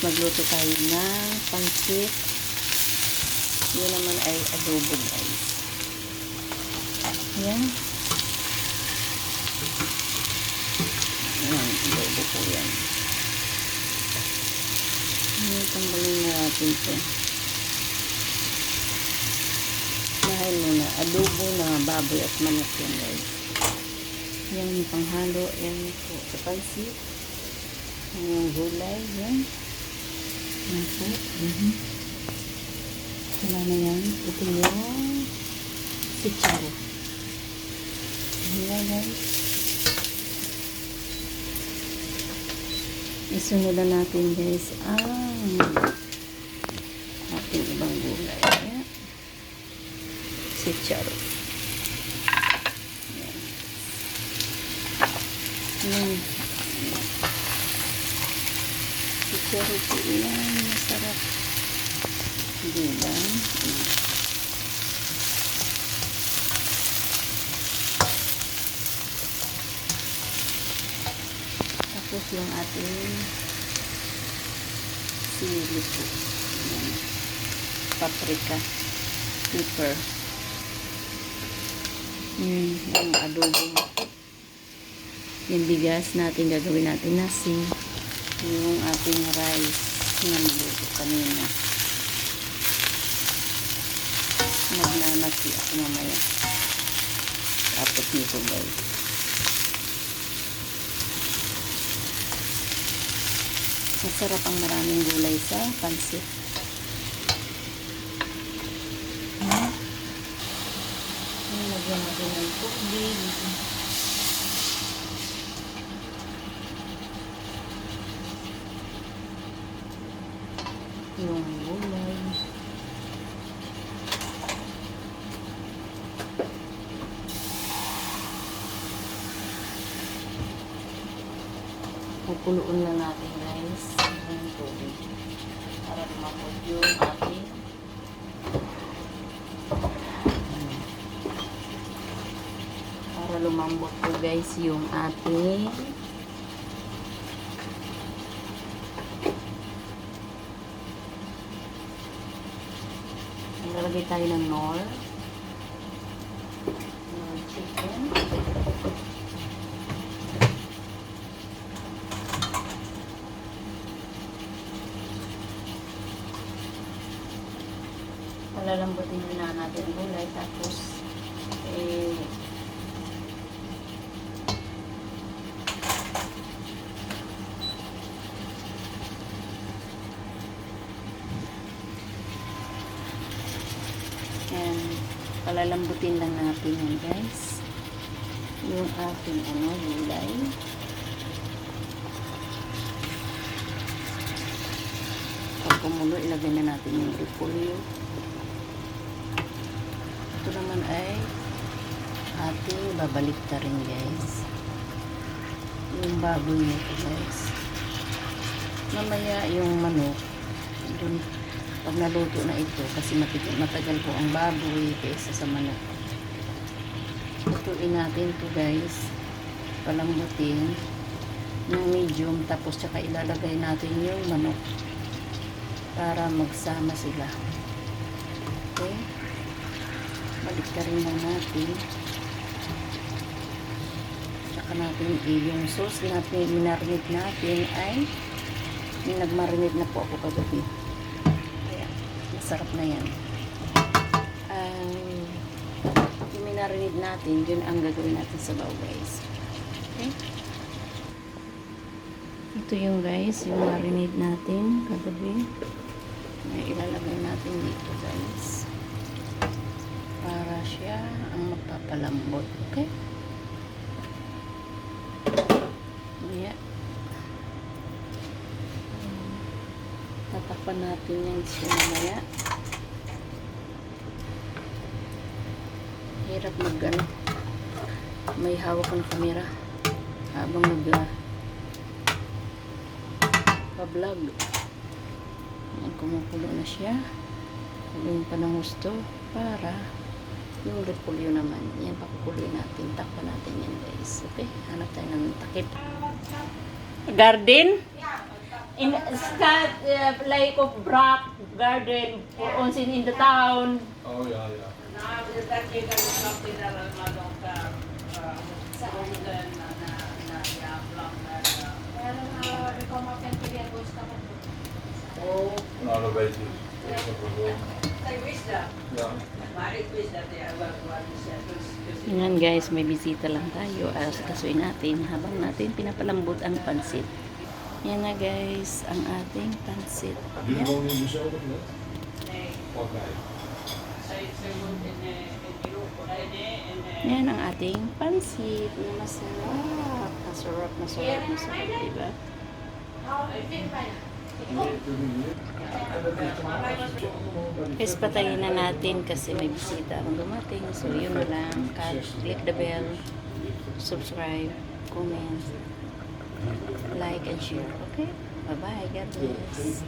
magluto tayo ng pangsit. Yun naman ay adobo guys. Yan. Yan, adobo po yan. Yan, tanggalin na natin ito. Dahil muna, adobo na baboy at manok yan guys. Yan yung panghalo. Yan po sa pansit. Yung gulay. Yan. Yan po. Mhm. Wala na yan. Ito yung sitsaro. Yan guys. Isunod na natin guys ang ating ibang gulay. Yan. Sitsaro. Yan. Yan. Sitsaro po yan. Masarap. Hindi lang. Tapos yung ating sili po. Yan. Paprika. Pepper. Mm, yung adobo. Yung bigas natin gagawin natin nasi. Yung ating rice na niluto kanina. Magnanasi ako mamaya. Tapos nito guys. Masarap ang maraming gulay sa pansit. Hmm? Yung Lagyan natin ng tubig. Yung gulay. Pupuluin lang natin guys yung tubig para lumapot yung ating para lumambot po guys yung ating Lalagay tayo ng. Nor Palalambutin din na natin ang gulay. Tapos, eh, Yan. Palalambutin lang natin yan guys. Yung ating ano, gulay. Pag kumulo, ilagay na natin yung repolyo. Ito naman ay ating babalik ta rin guys. Yung baboy nito guys. Mamaya yung manok. Dun, pag naluto na ito kasi matagal, matagal po ang baboy kaysa sa manok lutuin natin to guys palambutin ng medium tapos tsaka ilalagay natin yung manok para magsama sila okay balik ka rin lang natin. Tsaka natin yung sauce. Natin minarinate natin ay nagmarinate na po ako kagabi. Kaya masarap na yan. Ang yung minarinate natin yun ang gagawin natin sa baw guys. Okay? Ito yung guys yung marinade natin kagabi. Na ilalagay natin dito guys para siya ang magpapalambot okay. Yeah tatakpan natin yan siya mamaya. Hirap mag ano may hawak ng camera habang nag uh, pa-vlog. Yan kumukulo na siya. Lagyan pa ng para yung repolyo naman yan pakukuloy natin takpan natin yan guys. Okay hanap tayo ng takip. Garden? In Scott, uh, like of Brock Garden, onsen in the town. Oh, vlog na Oh. Nou, dat weet Yan guys, may bisita lang tayo. Alas kasuin natin habang natin pinapalambot ang pansit. Yan na guys, ang ating pansit. Yan. Yan ang ating pansit na masarap. Masarap, masarap, masarap, diba? Guys, patayin na natin kasi may bisita ang dumating. So, yun na lang. Click the bell, subscribe, comment, like, and share. Okay? Bye-bye. God bless.